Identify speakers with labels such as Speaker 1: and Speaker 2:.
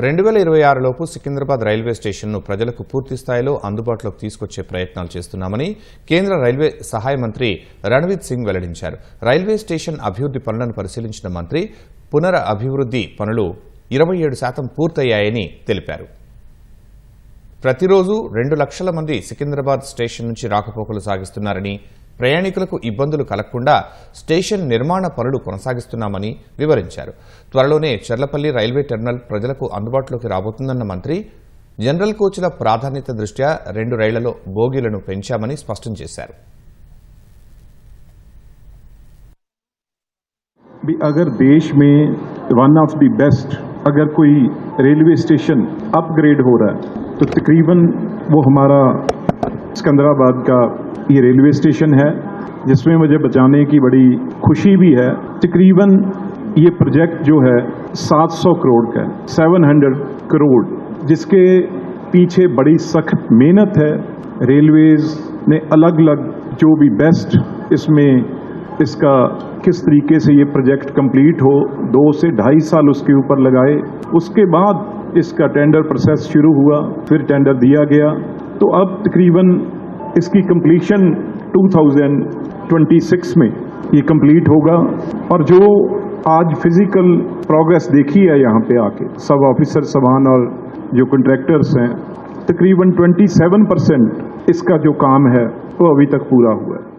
Speaker 1: రెండు వేల ఇరవై ఆరులోపు సికింద్రాబాద్ రైల్వే స్టేషన్ను ప్రజలకు పూర్తి స్థాయిలో అందుబాటులోకి తీసుకొచ్చే ప్రయత్నాలు చేస్తున్నామని కేంద్ర రైల్వే సహాయ మంత్రి రణ్వీత్ సింగ్ వెల్లడించారు. రైల్వే స్టేషన్ అభివృద్ధి పనులను పరిశీలించిన మంత్రి పునర అభివృద్ధి పనులు ఇరవై ఏడు శాతం పూర్తయ్యాయని తెలిపారు. ప్రతిరోజు రెండు లక్షల మంది సికింద్రాబాద్ స్టేషన్ నుంచి రాకపోకలు సాగిస్తున్నారని ప్రయాణికులకు ఇబ్బందులు కలగకుండా స్టేషన్ నిర్మాణ పనులు కొనసాగిస్తున్నామని వివరించారు త్వరలోనే చెర్లపల్లి రైల్వే టెర్మినల్ ప్రజలకు అందుబాటులోకి రాబోతుందన్న మంత్రి జనరల్ కోచ్ల ప్రాధాన్యత దృష్ట్యా రెండు రైళ్లలో బోగీలను పెంచామని స్పష్టం చేశారు
Speaker 2: भी अगर देश में वन ऑफ द बेस्ट अगर कोई रेलवे स्टेशन अपग्रेड हो रहा है तो तकरीबन वो हमारा सिकंदराबाद का ये रेलवे स्टेशन है, जिसमें मुझे बचाने की बड़ी खुशी भी है। तकरीबन ये प्रोजेक्ट जो है 700 करोड़ का है 700 करोड़, जिसके पीछे बड़ी सख्त मेहनत है। रेलवेज ने अलग अलग जो भी बेस्ट इसमें, इसका किस तरीके से ये प्रोजेक्ट कंप्लीट हो, दो से ढाई साल उसके ऊपर लगाए। उसके बाद इसका टेंडर प्रोसेस शुरू हुआ, फिर टेंडर दिया गया। तो अब तकरीबन इसकी कंप्लीशन 2026 में ये कंप्लीट होगा। और जो आज फ़िज़िकल प्रोग्रेस देखी है यहाँ पे आके सब ऑफिसर सभान और जो कंट्रैक्टर्स हैं, तकरीबन 27 परसेंट इसका जो काम है, वो अभी तक पूरा हुआ है।